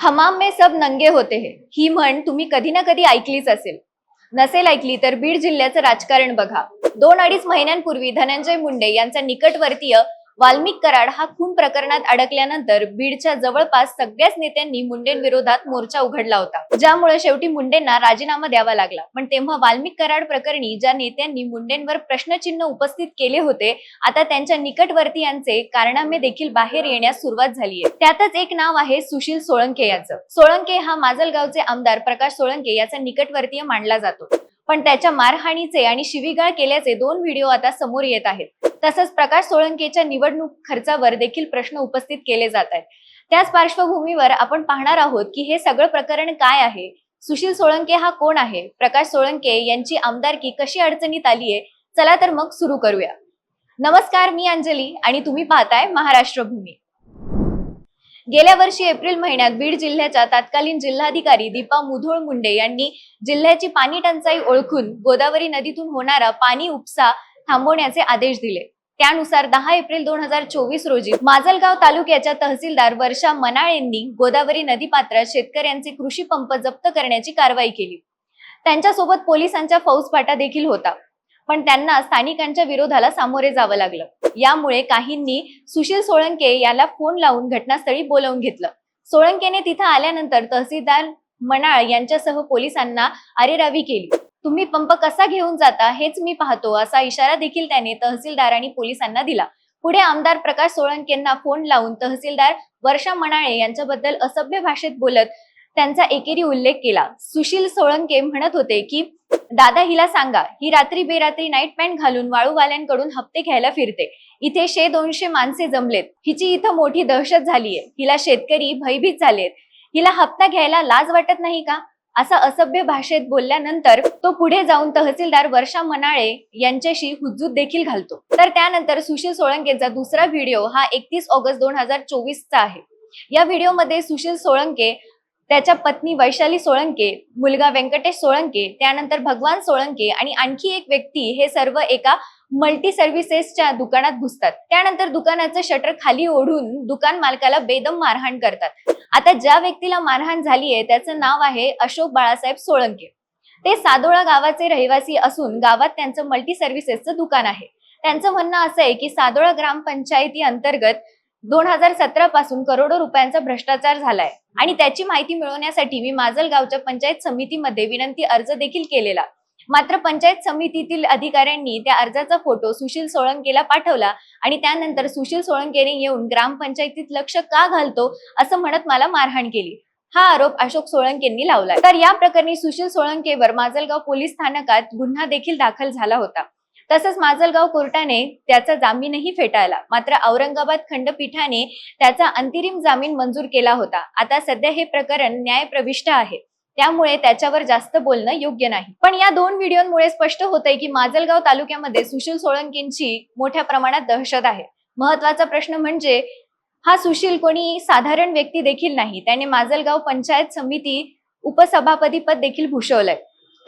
हमाम में सब नंगे होते हैं. ही म्हण तुम्ही कधी ना कधी ऐकलीच असेल. नसेल ऐकली तर बीड जिल्ह्याचं राजकारण बघा. दोन अडीच महिन्यांपूर्वी धनंजय मुंडे यांचा निकटवर्तीय वाल्मिक कराड हा खून प्रकरणात अडकल्यानंतर बीडच्या जवळपास सगळ्याच नेत्यांनी मुंडेंविरोधात मोर्चा उघडला होता. ज्यामुळे शेवटी मुंडेंना राजीनामा द्यावा लागला. पण तेव्हा वाल्मिक कराड प्रकरणी ज्या नेत्यांनी मुंडेंवर प्रश्नचिन्ह उपस्थित केले होते आता त्यांच्या निकटवर्तीयांचे कारनामे देखील बाहेर येण्यास सुरुवात झाली आहे त्यातच एक नाव आहे सुशील सोळंके याचं. सोळंके हा माजलगावचे आमदार प्रकाश सोळंके याचा निकटवर्तीय मानला जातो. पण त्याच्या मारहाणीचे आणि शिवीगाळ केल्याचे दोन व्हिडिओ आता समोर येत आहेत. तसंच प्रकाश सोळंकेच्या निवडणूक खर्चावर देखील प्रश्न उपस्थित केले जात आहेत. त्याच पार्श्वभूमीवर आपण पाहणार आहोत की हे सगळं प्रकरण काय आहे? सुशील सोळंके हा कोण आहे? प्रकाश सोळंके यांची आमदारकी कशी अडचणीत आली आहे चला तर मग सुरू करूया. नमस्कार मी अंजली आणि तुम्ही पाहताय महाराष्ट्र भूमी गेल्या वर्षी एप्रिल महिन्यात बीड जिल्ह्याच्या तत्कालीन जिल्हाधिकारी दीपा मुधोळ मुंडे यांनी जिल्ह्याची पाणी टंचाई ओळखून गोदावरी नदीतून होणारा पाणी उपसा थांबवण्याचे आदेश दिले. त्यानुसार दहा एप्रिल दोन हजार चोवीस रोजी माजलगाव तालुक्याच्या तहसीलदार वर्षा मनाळ यांनी गोदावरी नदीपात्रात शेतकऱ्यांचे कृषी पंप जप्त करण्याची कारवाई केली. त्यांच्यासोबत पोलिसांचा फौजफाटा देखील होता. पण त्यांना स्थानिकांच्या विरोधाला सामोरे जावं लागलं. यामुळे काहींनी सुशील सोळंके याला फोन लावून घटनास्थळी बोलावून घेतलं. सोळंकेने तिथं आल्यानंतर तहसीलदार मनाळ यांच्यासह पोलिसांना अरेरावी केली. तुम्ही पंप कसा घेऊन जाता हेच मी पाहतो असा इशारा देखील त्याने तहसीलदार आणि पोलिसांना दिला. पुढे आमदार प्रकाश सोळंकेंना फोन लावून तहसीलदार वर्षा मनाळे यांच्याबद्दल असभ्य भाषेत बोलत त्यांचा एकेरी उल्लेख केला. सुशील सोळंके म्हणत होते की दादा हिला सांगा ही रात्री बेरात्री नाईट पॅन्ट घालून वाळूवाल्यांकडून हप्ते घ्यायला फिरते. इथे शे दोनशे माणसे जमलेत. हिची इथं मोठी दहशत झालीये. हिला शेतकरी भयभीत झालेत. हिला हप्ता घ्यायला लाज वाटत नाही का? असा असभ्य भाषेत बोलल्यानंतर तो पुढे जाऊन तहसीलदार वर्षा मनाळे यांच्याशी हुज्जूत देखील घालतो. तर त्यानंतर सुशील सोळंकेचा दुसरा व्हिडिओ हा एकतीस ऑगस्ट दोन हजार चोवीसचा आहे. या व्हिडिओमध्ये सुशील सोळंके त्याच्या पत्नी वैशाली सोळंके मुलगा व्यंकटेश सोळंके त्यानंतर भगवान सोळंके आणि आणखी एक व्यक्ती हे सर्व एका मल्टी सर्व्हिसेसच्या दुकानात घुसतात. त्यानंतर दुकानाचं शटर खाली ओढून दुकान मालकाला बेदम मारहाण करतात. आता ज्या व्यक्तीला मारहाण झालीये त्याचं नाव आहे अशोक बाळासाहेब सोळंके. ते सादोळा गावाचे रहिवासी असून गावात त्यांचं मल्टी सर्व्हिसेसचं दुकान आहे. त्यांचं म्हणणं असं आहे की सादोळा ग्रामपंचायती अंतर्गत दोन हजार सतरा पासून करोडो रुपयांचा भ्रष्टाचार झालाय. आणि त्याची माहिती मिळवण्यासाठी मी माजलगावच्या पंचायत समितीमध्ये विनंती अर्ज देखील केलेला. मात्र पंचायत समितीतील अधिकाऱ्यांनी त्या अर्जाचा फोटो सुशील सोळंकेला पाठवला आणि त्यानंतर सुशील सोळंकेने येऊन ग्रामपंचायतीत लक्ष का घालतो असं म्हणत मला मारहाण केली. हा आरोप अशोक सोळंकेंनी लावला. तर या प्रकरणी सुशील सोळंकेवर माजलगाव पोलीस स्थानकात गुन्हा देखील दाखल झाला होता. तसंच माजलगाव कोर्टाने त्याचा जामीनही फेटाळला. मात्र औरंगाबाद खंडपीठाने त्याचा अंतरिम जामीन मंजूर केला होता. आता सध्या हे प्रकरण न्यायप्रविष्ट आहे. त्यामुळे त्याच्यावर जास्त बोलणं योग्य नाही. पण या दोन व्हिडिओमुळे स्पष्ट होतंय की माजलगाव तालुक्यामध्ये सुशील सोळंकींची मोठ्या प्रमाणात दहशत आहे. महत्त्वाचा प्रश्न म्हणजे हा सुशील कोणी साधारण व्यक्ती देखील नाही. त्याने माजलगाव पंचायत समिती उपसभापती पद देखील भूषवलंय.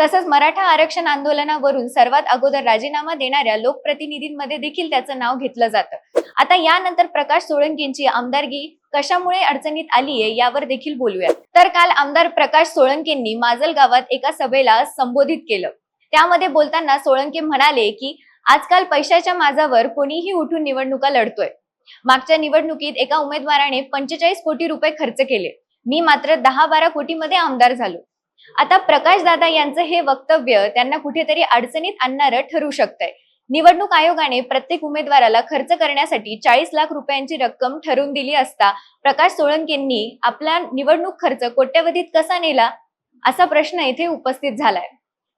तसंच मराठा आरक्षण आंदोलनावरून सर्वात अगोदर राजीनामा देणाऱ्या लोकप्रतिनिधींमध्ये देखील त्याचं नाव घेतलं जातं. आता यानंतर प्रकाश सोळंकींची आमदारगी कशामुळे अडचणीत आलीये यावर देखील बोलूया तर काल आमदार प्रकाश सोळंकेंनी माजल गावात एका सभेला संबोधित केलं. त्यामध्ये बोलताना सोळंके म्हणाले की आजकाल पैशाच्या माझावर कोणीही उठून निवडणुका लढतोय. मागच्या निवडणुकीत एका उमेदवाराने पंचेचाळीस कोटी रुपये खर्च केले. मी मात्र दहा बारा कोटीमध्ये आमदार झालो. आता प्रकाश दादा यांचं हे वक्तव्य त्यांना कुठेतरी अडचणीत आणणारं ठरू शकतंय. निवडणूक आयोगाने प्रत्येक उमेदवाराला खर्च करण्यासाठी चाळीस लाख रुपयांची रक्कम ठरवून दिली असता प्रकाश सोळंकेंनी आपला निवडणूक खर्च कोट्यवधीत कसा नेला? असा प्रश्न इथे उपस्थित झालाय.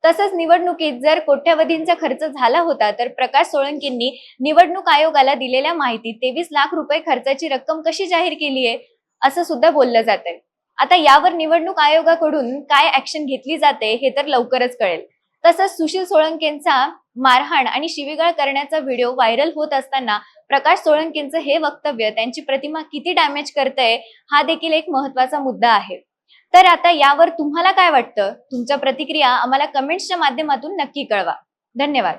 तसंच निवडणुकीत जर कोट्यवधींचा खर्च झाला होता तर प्रकाश सोळंकेंनी निवडणूक आयोगाला दिलेल्या माहितीत तेवीस लाख रुपये खर्चाची रक्कम कशी जाहीर केली आहे असं सुद्धा बोललं जात आहे आता यावर निवडणूक आयोगाकडून काय ऍक्शन घेतली जाते हे तर लवकरच कळेल. तसंच सुशील सोळंकेंचा मारहाण आणि शिवीगाळ करण्याचा व्हिडिओ व्हायरल होत असताना प्रकाश सोळंकेंचं हे वक्तव्य त्यांची प्रतिमा किती डॅमेज करतंय हा देखील एक महत्त्वाचा मुद्दा आहे. तर आता यावर तुम्हाला काय वाटतं? तुमच्या प्रतिक्रिया आम्हाला कमेंट्सच्या माध्यमातून नक्की कळवा. धन्यवाद.